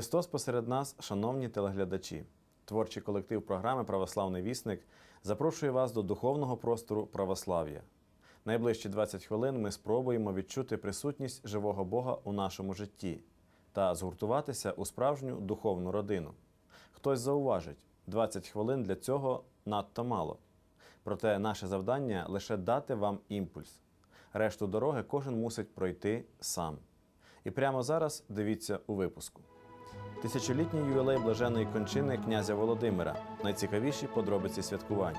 Христос посеред нас, шановні телеглядачі. Творчий колектив програми Православний вісник запрошує вас до духовного простору православ'я. Найближчі 20 хвилин ми спробуємо відчути присутність живого Бога у нашому житті та згуртуватися у справжню духовну родину. Хтось зауважить, 20 хвилин для цього надто мало. Проте наше завдання лише дати вам імпульс. Решту дороги кожен мусить пройти сам. І прямо зараз дивіться у випуску. Тисячолітній ювілей блаженої кончини князя Володимира. Найцікавіші подробиці святкувань.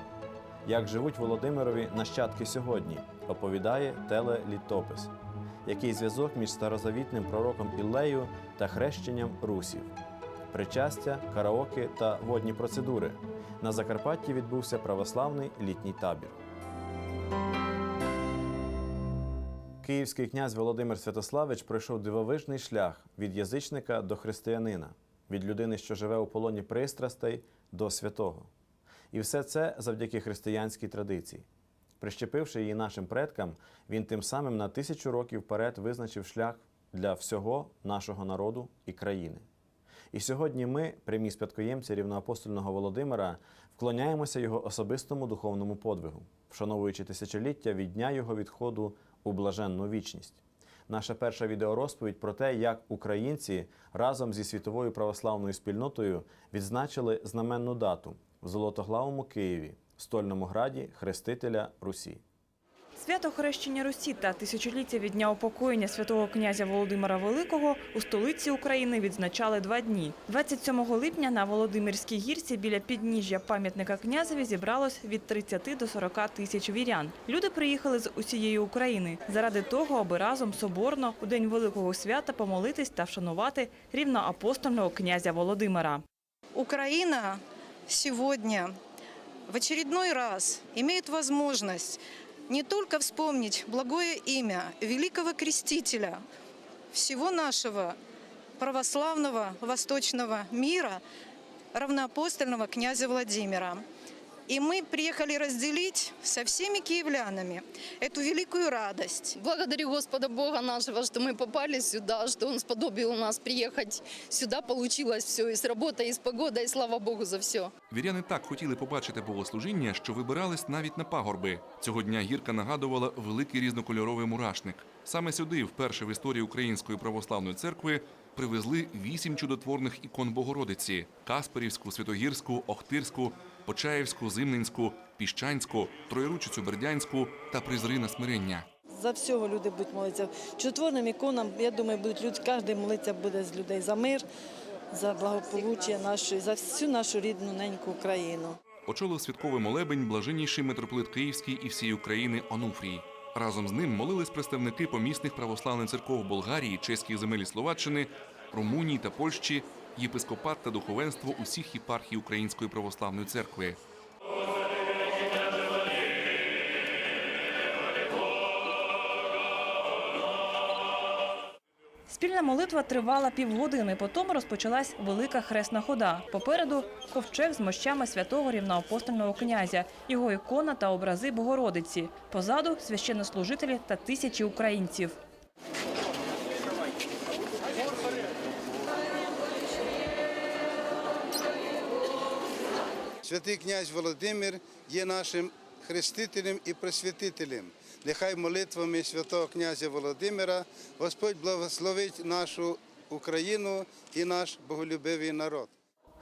Як живуть Володимирові нащадки сьогодні, оповідає телелітопис. Який зв'язок між старозавітним пророком Іллею та хрещенням русів? Причастя, караоке та водні процедури. На Закарпатті відбувся православний літній табір. Київський князь Володимир Святославич пройшов дивовижний шлях від язичника до християнина, від людини, що живе у полоні пристрастей, до святого. І все це завдяки християнській традиції. Прищепивши її нашим предкам, він тим самим на тисячу років вперед визначив шлях для всього нашого народу і країни. І сьогодні ми, прямі спадкоємці рівноапостольного Володимира, вклоняємося його особистому духовному подвигу, вшановуючи тисячоліття від дня його відходу у блаженну вічність. Наша перша відеорозповідь про те, як українці разом зі світовою православною спільнотою відзначили знаменну дату в Золотоглавому Києві, стольному граді Хрестителя Русі. Свято хрещення Русі та тисячоліття від дня упокоєння святого князя Володимира Великого у столиці України відзначали два дні. 27 липня на Володимирській гірці біля підніжжя пам'ятника князеві зібралось від 30 до 40 тисяч вірян. Люди приїхали з усієї України заради того, аби разом соборно у день великого свята помолитись та вшанувати рівноапостольного князя Володимира. Украина сегодня в очередной раз имеет возможность не только вспомнить благое имя великого крестителя всего нашего православного восточного мира, равноапостольного князя Владимира. И мы приехали разделить со всеми киевлянами эту великую радость. Благодарю Господа Бога нашего, что мы попали сюда, что Он сподобил нас приехать сюда. Получилось все и с работой, и с погодой, и слава Богу за все. Віряни так хотіли побачити богослужіння, що вибирались навіть на пагорби. Цього дня гірка нагадувала великий різнокольоровий мурашник. Саме сюди, вперше в історії Української православної церкви, привезли вісім чудотворних ікон Богородиці: Касперівську, Святогірську, Охтирську, Почаївську, Зимненську, Піщанську, Троєручицю Бердянську та Призрина Смирення. За всього люди будуть молитися. Чотворним іконам, я думаю, будуть люди, кожен молитися буде з людей за мир, за благополуччя нашої, за всю нашу рідну неньку Україну. Очолив святковий молебень блаженніший митрополит Київський і всієї України Онуфрій. Разом з ним молились представники помісних православних церков Болгарії, чеських земель Словаччини, Румунії та Польщі, єпископат та духовенство усіх єпархій Української православної церкви. Спільна молитва тривала півгодини. Потім розпочалась велика хресна хода. Попереду ковчег з мощами святого рівноапостольного князя, його ікона та образи Богородиці. Позаду священнослужителі та тисячі українців. Святий князь Володимир є нашим хрестителем і просвятителем. Нехай молитвами святого князя Володимира Господь благословить нашу Україну і наш боголюбивий народ.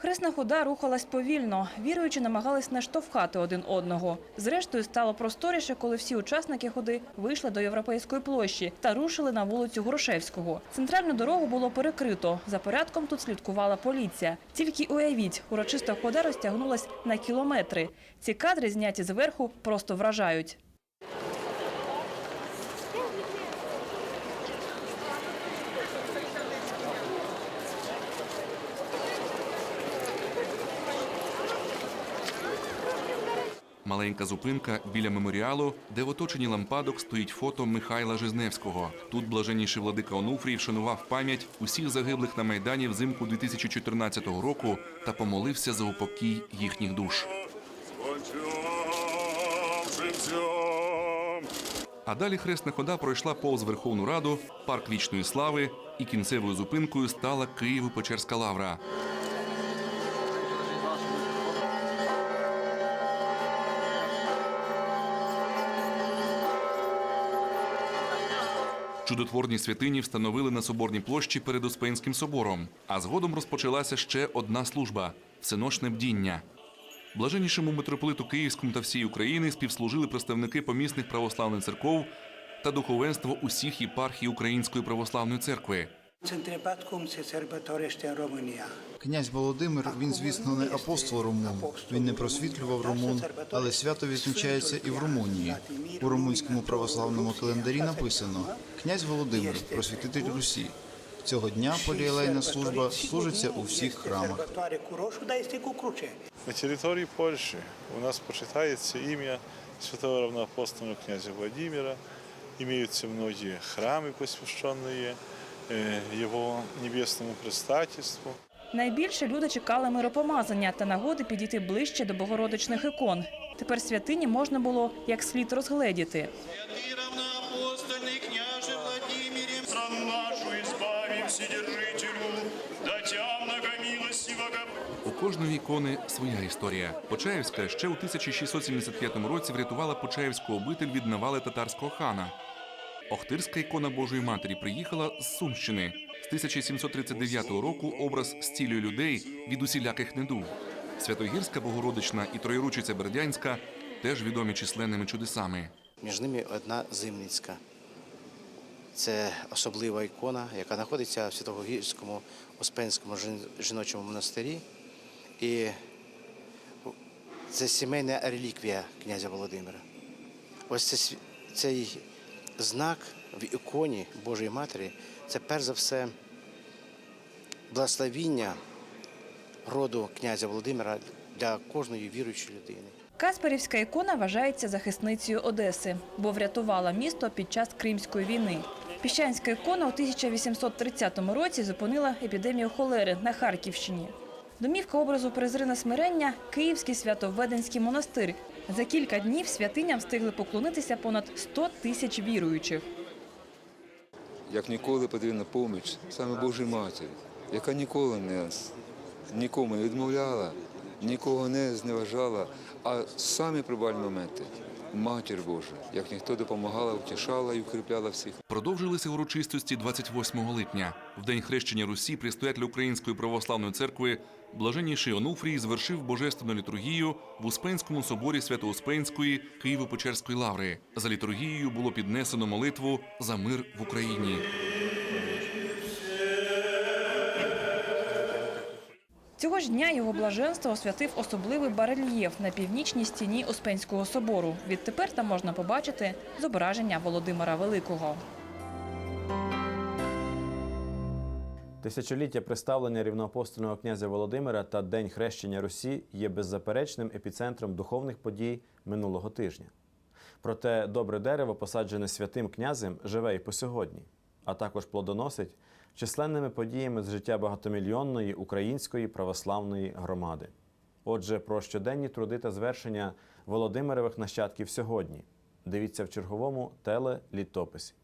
Хресна хода рухалась повільно. Віруючі намагались не штовхати один одного. Зрештою, стало просторіше, коли всі учасники ходи вийшли до європейської площі та рушили на вулицю Грушевського. Центральну дорогу було перекрито. За порядком тут слідкувала поліція. Тільки уявіть, урочиста хода розтягнулась на кілометри. Ці кадри, зняті зверху, просто вражають. Маленька зупинка біля меморіалу, де в оточенні лампадок стоїть фото Михайла Жизневського. Тут блаженніший владика Онуфрій вшанував пам'ять усіх загиблих на майдані взимку 2014 року та помолився за упокій їхніх душ. А далі хресна хода пройшла повз Верховну Раду, парк вічної слави і кінцевою зупинкою стала Києво-Печерська лавра. Чудотворні святині встановили на соборній площі перед Успенським собором, а згодом розпочалася ще одна служба всеношне бдіння. Блаженнішому митрополиту Київському та всій України співслужили представники помісних православних церков та духовенство усіх єпархій Української православної церкви. Centrepatcum Cerbatorește în România. Князь Володимир, він, звісно, не апостол Румун. Він не просвітлював Румун, але свято відзначається і в Румунії. У румунському православному календарі написано Князь Володимир, просвітитель Русі. Цього дня поліелейна служба служиться у всіх храмах. На території Польщі у нас почитається ім'я святого равноапостола князя Владимира. Имеются многие храмы, посвященные э, его небесному предстательству. Найбільше люди чекали миропомазання та нагоди підійти ближче до богородичних ікон. Тепер святині можна було як слід розгледіти. Святый равноапостольный княже Владимире, страну нашу избави Вседержителю, да тя многомилостивого У кожної ікони своя історія. Почаївська ще у 1675 році врятувала Почаївську обитель від навали татарського хана. Охтирська ікона Божої Матері приїхала з Сумщини. З 1739 року образ зцілює людей від усіляких недуг. Святогірська Богородична і Троєручиця Бердянська теж відомі численними чудесами. Між ними одна зимницька. Це особлива ікона, яка знаходиться в Святогірському Успенському жін- жіночому монастирі. І це сімейна реліквія князя Володимира. Ось це, цей знак в іконі Божої Матері це перш за все благословіння роду князя Володимира для кожної віруючої людини. Касперівська ікона вважається захисницею Одеси, бо врятувала місто під час Кримської війни. Піщанська ікона у 1830 році зупинила епідемію холери на Харківщині. Домівка образу Презрина Смирення – Київський святовведенський монастир. За кілька днів святиням встигли поклонитися понад 100 тисяч віруючих. як ніколи потрібна поміч саме Божій Матері, яка ніколи не нікому не відмовляла, нікого не зневажала, а самі прибальні моменти Матір Божа, як ніхто допомагала, втішала і укріпляла всіх. Продовжилися урочистості 28 липня. В день хрещення Русі предстоятель Української православної церкви блаженніший Онуфрій звершив божественну літургію в Успенському соборі Свято-Успенської Києво-Печерської лаври. За літургією було піднесено молитву за мир в Україні. Цього ж дня його блаженство освятив особливий барельєф на північній стіні Успенського собору. Відтепер там можна побачити зображення Володимира Великого. Тисячоліття представлення рівноапостольного князя Володимира та День хрещення Русі є беззаперечним епіцентром духовних подій минулого тижня. Проте добре дерево, посаджене святим князем, живе і по сьогодні, а також плодоносить численними подіями з життя багатомільйонної української православної громади. Отже, про щоденні труди та звершення Володимирових нащадків сьогодні. Дивіться в черговому телелітописі.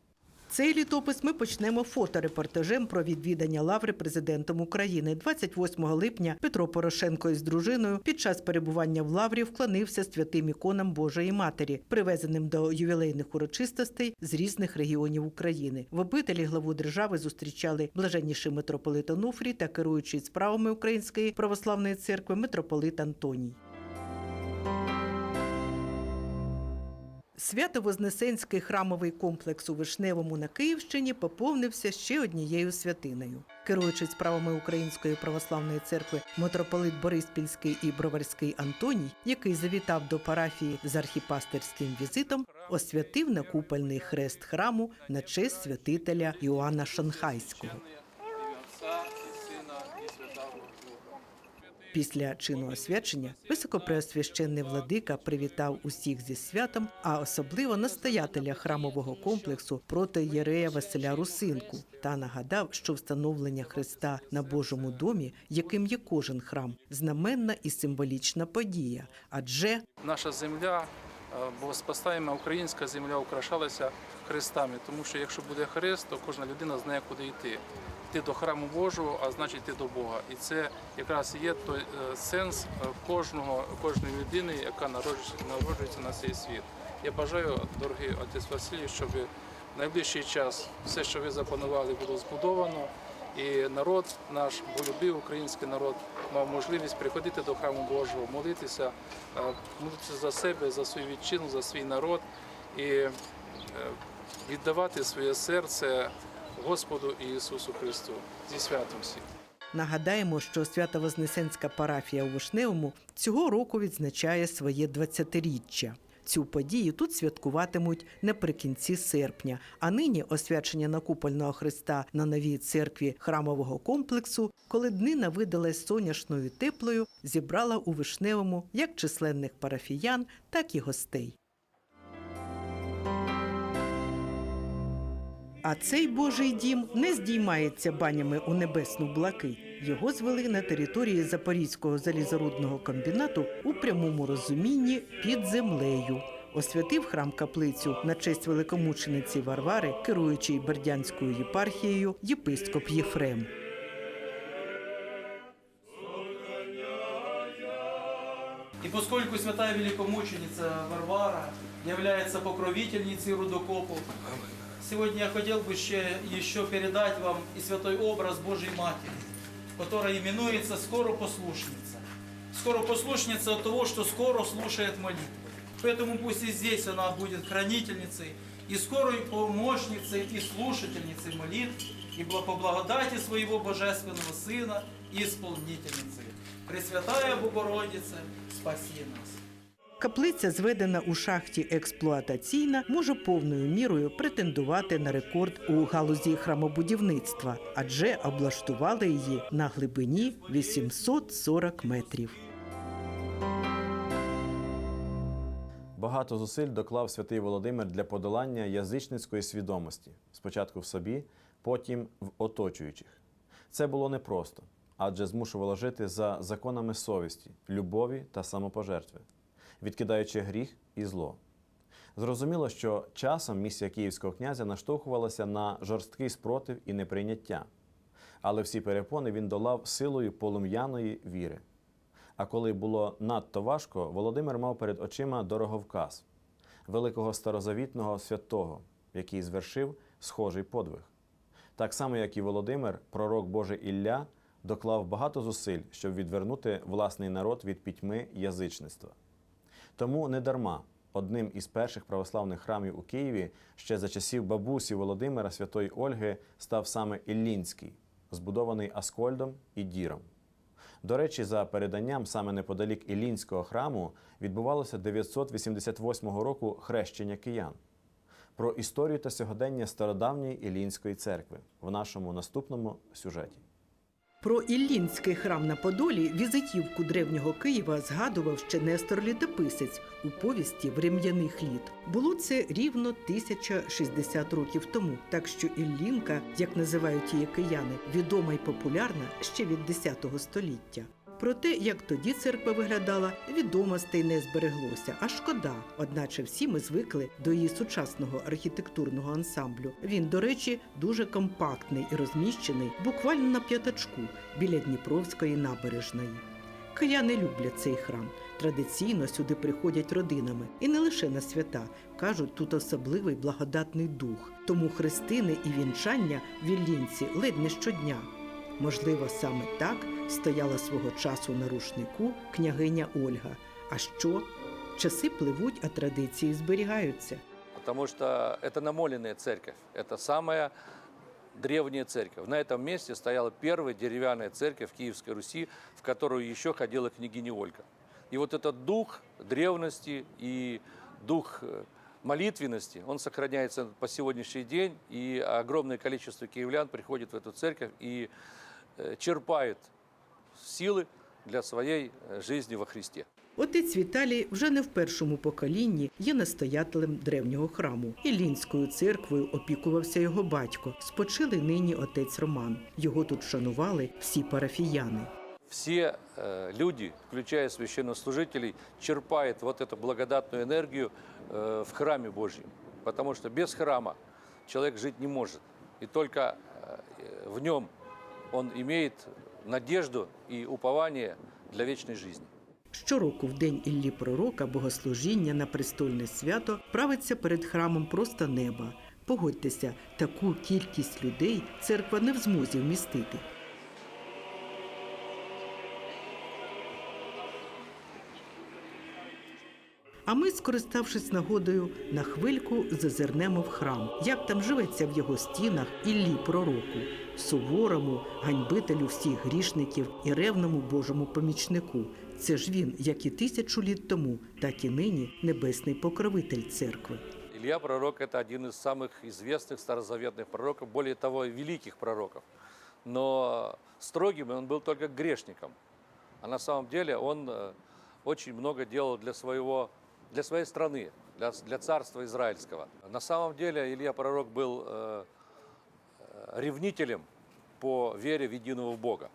Цей літопис ми почнемо фоторепортажем про відвідання лаври президентом України. 28 липня Петро Порошенко із дружиною під час перебування в лаврі вклонився святим іконам Божої Матері, привезеним до ювілейних урочистостей з різних регіонів України. В обителі главу держави зустрічали блаженніший митрополит Онуфрій та керуючий справами Української православної церкви митрополит Антоній. Свято-Вознесенський храмовий комплекс у Вишневому на Київщині поповнився ще однією святиною. Керуючи справами Української православної церкви митрополит Бориспільський і Броварський Антоній, який завітав до парафії з архіпастерським візитом, освятив накупольний хрест храму на честь святителя Іоанна Шанхайського. Після чину освячення високопреосвященний владика привітав усіх зі святом, а особливо настоятеля храмового комплексу проти Єрея Василя Русинку та нагадав, що встановлення Христа на Божому домі, яким є кожен храм, знаменна і символічна подія, адже Наша земля бо спасаємо українська земля украшалася хрестами, тому що якщо буде хрест, то кожна людина знає, куди йти. Йти до храму Божого, а значить йти до Бога. І це якраз є той е, сенс е, кожного, кожної людини, яка народжується, на цей світ. Я бажаю, дорогий отець Василій, щоб в найближчий час все, що ви запланували, було збудовано. І народ наш, болюбив український народ, мав можливість приходити до храму Божого, молитися, е, молитися за себе, за свою вітчину, за свій народ і віддавати своє серце Господу Ісусу Христу зі святом всіх. Нагадаємо, що Свято-Вознесенська парафія у Вишневому цього року відзначає своє 20-річчя. Цю подію тут святкуватимуть наприкінці серпня. А нині освячення накупольного хреста на новій церкві храмового комплексу, коли днина видалась сонячною і теплою, зібрала у Вишневому як численних парафіян, так і гостей. А цей Божий дім не здіймається банями у небесну блакить. Його звели на території Запорізького залізорудного комбінату у прямому розумінні під землею. Освятив храм каплицю на честь великомучениці Варвари, керуючий Бердянською єпархією, єпископ Єфрем. И поскольку святая великомученица Варвара является покровительницей рудокопов, сегодня я хотел бы еще, еще передать вам и святой образ Божьей Матери, которая именуется скоропослушница. Скоропослушница от того, что скоро слушает молитву. Поэтому пусть и здесь она будет хранительницей, и скорой помощницей, и слушательницей молитв, и по благодати своего Божественного Сына, и исполнительницей. Пресвятая Богородице, спаси нас. Каплиця, зведена у шахті експлуатаційна, може повною мірою претендувати на рекорд у галузі храмобудівництва, адже облаштували її на глибині 840 метрів. Багато зусиль доклав святий Володимир для подолання язичницької свідомості, спочатку в собі, потім в оточуючих. Це було непросто, адже змушувало жити за законами совісті, любові та самопожертви, відкидаючи гріх і зло. Зрозуміло, що часом місія київського князя наштовхувалася на жорсткий спротив і неприйняття, але всі перепони він долав силою полум'яної віри. А коли було надто важко, Володимир мав перед очима дороговказ великого старозавітного святого, який звершив схожий подвиг. Так само, як і Володимир, пророк Божий Ілля доклав багато зусиль, щоб відвернути власний народ від пітьми язичництва. Тому не дарма одним із перших православних храмів у Києві ще за часів бабусі Володимира Святої Ольги став саме Іллінський, збудований Аскольдом і Діром. До речі, за переданням саме неподалік Іллінського храму відбувалося 988 року хрещення киян. Про історію та сьогодення стародавньої Іллінської церкви в нашому наступному сюжеті. Про Іллінський храм на Подолі візитівку древнього Києва згадував ще Нестор Літописець у повісті Врем'яних літ. Було це рівно 1060 років тому, так що Іллінка, як називають її кияни, відома й популярна ще від 10 століття. Про те, як тоді церква виглядала, відомостей не збереглося, а шкода. Одначе всі ми звикли до її сучасного архітектурного ансамблю. Він, до речі, дуже компактний і розміщений буквально на п'ятачку біля Дніпровської набережної. Кияни люблять цей храм. Традиційно сюди приходять родинами і не лише на свята. кажуть, тут особливий благодатний дух. Тому хрестини і вінчання в Іллінці ледь не щодня. Можливо, саме так стояла свого часу на рушнику княгиня Ольга. А що? Часи пливуть, а традиції зберігаються. потому что это намоленная церковь. Это самая древняя церковь. На этом месте стояла первая деревянная церковь Киевской Руси, в которую еще ходила княгиня Ольга. И вот этот дух древности и дух э, молитвенности, он сохраняется по сегодняшний день, и огромное количество киевлян приходит в эту церковь и э, черпает силы для своей э, жизни во Христе. Отець Віталій вже не в першому поколінні є настоятелем древнього храму. Іллінською церквою опікувався його батько. Спочили нині отець Роман. Його тут шанували всі парафіяни. Все э, люди, включая священнослужителей, черпают вот эту благодатную энергию э, в храме Божьем. Потому что без храма человек жить не может. И только э, в нем он имеет надежду и упование для вечной жизни. Щороку в день Іллі Пророка богослужіння на престольне свято правиться перед храмом просто неба. Погодьтеся, таку кількість людей церква не в змозі вмістити. А ми, скориставшись нагодою, на хвильку зазирнемо в храм. Як там живеться в його стінах Іллі пророку, суворому, ганьбителю всіх грішників і ревному Божому помічнику. Це ж він, як і тисячу літ тому, так і нині небесний покровитель церкви. Илья пророк – это один из самых известных старозаветных пророков, более того, великих пророков. Но строгим он был только грешником. А на самом деле он э, очень много делал для, своего, для своей страны, для, для царства израильского. На самом деле Илья пророк был э, э, ревнителем по вере в единого Бога.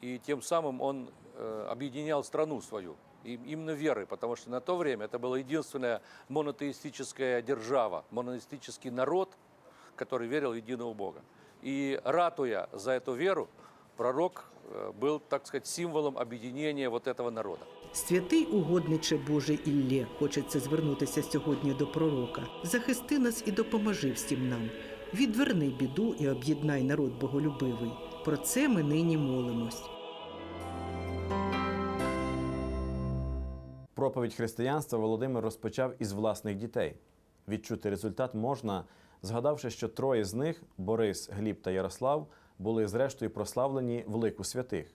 И тем самым он э, объединял страну свою, и именно верой, потому что на то время это была единственная монотеистическая держава, монотеистический народ, который верил в единого Бога. И ратуя за эту веру, пророк э, был, так сказать, символом объединения вот этого народа. Святий угодниче Боже Іллє, хочеться звернутися сьогодні до пророка. Захисти нас і допоможи всім нам. Відверни біду і об'єднай народ боголюбивий. Про це ми нині молимось. Проповідь християнства Володимир розпочав із власних дітей. Відчути результат можна, згадавши, що троє з них Борис, Гліб та Ярослав були зрештою прославлені в лику святих.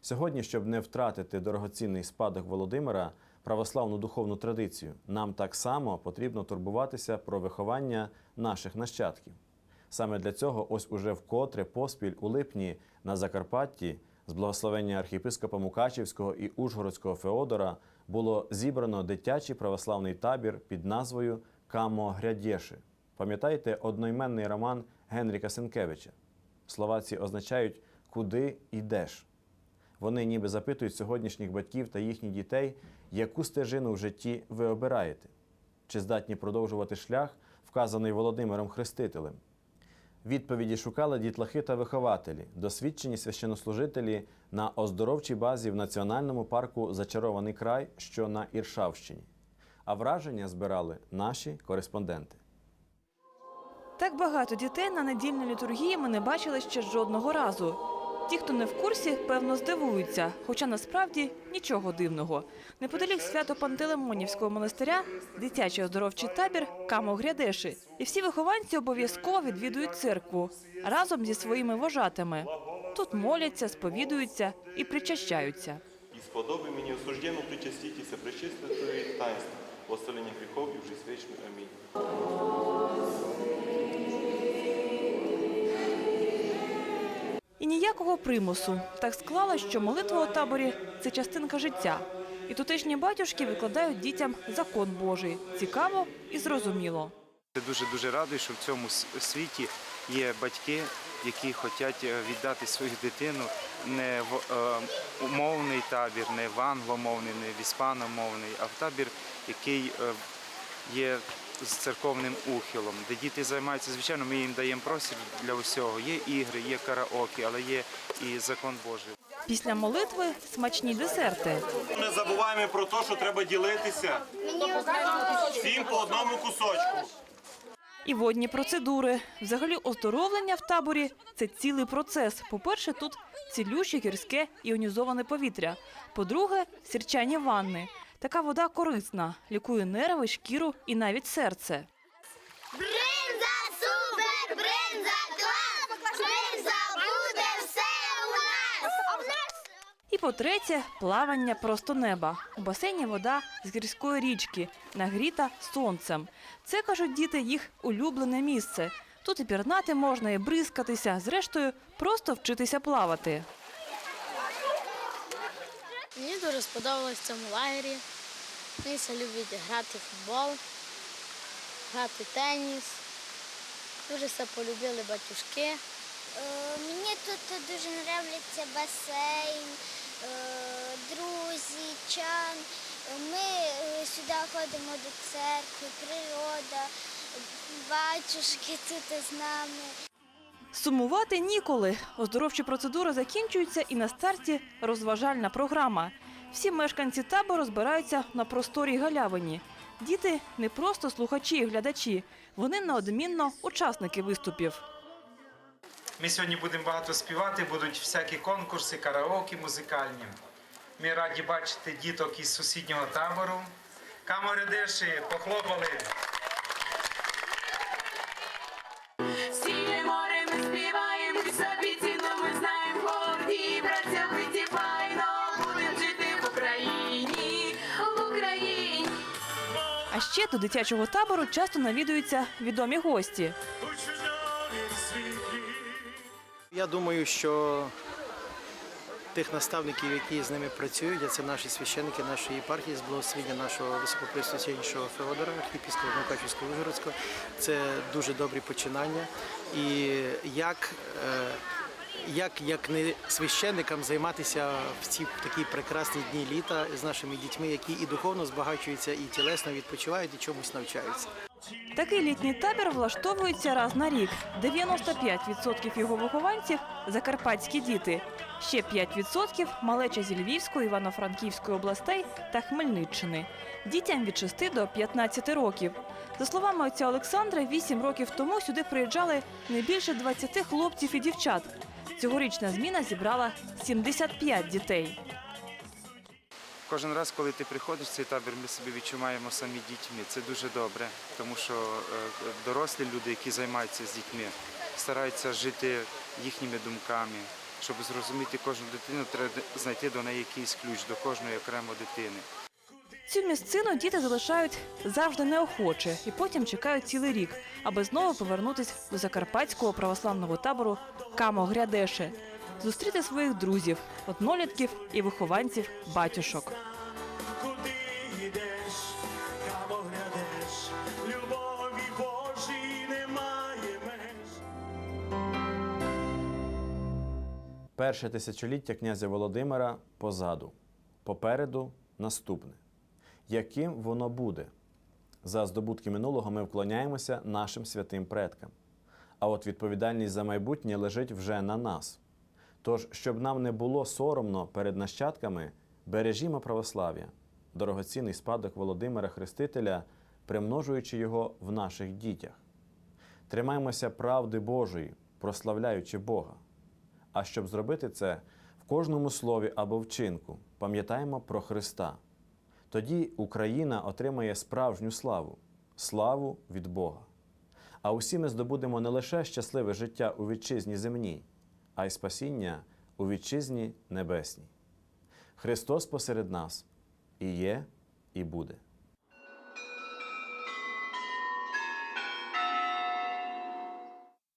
Сьогодні, щоб не втратити дорогоцінний спадок Володимира, православну духовну традицію, нам так само потрібно турбуватися про виховання наших нащадків. Саме для цього, ось уже вкотре поспіль у липні на Закарпатті з благословення архієпископа Мукачівського і Ужгородського Феодора було зібрано дитячий православний табір під назвою Камо Грядєши. Пам'ятаєте одноіменний роман Генріка Сенкевича? Слова ці означають куди йдеш. Вони ніби запитують сьогоднішніх батьків та їхніх дітей, яку стежину в житті ви обираєте, чи здатні продовжувати шлях, вказаний Володимиром Хрестителем. Відповіді шукали дітлахи та вихователі, досвідчені священнослужителі на оздоровчій базі в національному парку Зачарований край, що на Іршавщині. А враження збирали наші кореспонденти. Так багато дітей на недільній літургії ми не бачили ще жодного разу. Ті, хто не в курсі, певно здивуються, хоча насправді нічого дивного. Неподалік свято Пантелеймонівського монастиря дитячий оздоровчий табір Камо Грядеши. І всі вихованці обов'язково відвідують церкву разом зі своїми вожатими. Тут моляться, сповідуються і причащаються. І сподоби мені осужденно причаститися причиститої таїнства, оставлення гріхов і в жизнь вічну. Амінь. І ніякого примусу. Так склалось, що молитва у таборі це частинка життя. І тутешні батюшки викладають дітям закон Божий. Цікаво і зрозуміло. Я дуже дуже радий, що в цьому світі є батьки, які хочуть е, віддати свою дитину не в е, умовний табір, не в англомовний, не в іспаномовний, а в табір, який е, є з церковним ухилом, де діти займаються. Звичайно, ми їм даємо простір для усього. Є ігри, є караоке, але є і закон Божий. Після молитви смачні десерти. Не забуваємо про те, що треба ділитися всім по одному кусочку. І водні процедури. Взагалі оздоровлення в таборі це цілий процес. По-перше, тут цілюще гірське іонізоване повітря. По-друге, сірчані ванни. Така вода корисна, лікує нерви, шкіру і навіть серце. Бринза супер, бринза клас, бринза буде все у нас. І по-третє, плавання просто неба. У басейні вода з гірської річки, нагріта сонцем. Це, кажуть діти, їх улюблене місце. Тут і пірнати можна, і бризкатися, зрештою, просто вчитися плавати. Мені дуже сподобалось в цьому лагері. Все люблять грати в футбол, грати в теніс. Дуже все полюбили батюшки. Мені тут дуже подобається басейн, е, друзі, чан. Ми е, сюди ходимо до церкви, природа, батюшки тут з нами. Сумувати ніколи. Оздоровчі процедури закінчуються і на старті розважальна програма. Всі мешканці табору збираються на просторій галявині. Діти не просто слухачі і глядачі, вони неодмінно учасники виступів. Ми сьогодні будемо багато співати, будуть всякі конкурси, караоке музикальні. Ми раді бачити діток із сусіднього табору. Каморидиші, похлопали. А ще до дитячого табору часто навідуються відомі гості. Я думаю, що тих наставників, які з ними працюють, а це наші священники нашої єпархії з благословення нашого високопресвященнішого Феодора, архіпіскопа Мукачівського Вигородського, це дуже добрі починання. І як, е, як, як не священникам займатися в ці такі прекрасні дні літа з нашими дітьми, які і духовно збагачуються, і тілесно відпочивають, і чомусь навчаються. Такий літній табір влаштовується раз на рік. 95% його вихованців закарпатські діти. Ще 5% – малеча зі Львівської, Івано-Франківської областей та Хмельниччини. Дітям від 6 до 15 років. За словами отця Олександра, 8 років тому сюди приїжджали не більше 20 хлопців і дівчат. Цьогорічна зміна зібрала 75 дітей. Кожен раз, коли ти приходиш в цей табір, ми себе відчуваємо самі дітьми. Це дуже добре, тому що е, дорослі люди, які займаються з дітьми, стараються жити їхніми думками. Щоб зрозуміти кожну дитину, треба знайти до неї якийсь ключ до кожної окремо дитини. Цю місцину діти залишають завжди неохоче і потім чекають цілий рік, аби знову повернутися до закарпатського православного табору Камо-Грядеше, зустріти своїх друзів, однолітків і вихованців батюшок. Куди йдеш, камо глядеш, любові Божій немає меж. Перше тисячоліття князя Володимира позаду, попереду наступне. Яким воно буде? За здобутки минулого ми вклоняємося нашим святим предкам. А от відповідальність за майбутнє лежить вже на нас. Тож, щоб нам не було соромно перед нащадками, бережімо православ'я, дорогоцінний спадок Володимира Хрестителя, примножуючи його в наших дітях. Тримаймося правди Божої, прославляючи Бога. А щоб зробити це, в кожному слові або вчинку пам'ятаємо про Христа. Тоді Україна отримає справжню славу, славу від Бога. А усі ми здобудемо не лише щасливе життя у вітчизні земній, а й спасіння у вітчизні небесній. Христос посеред нас і є, і буде.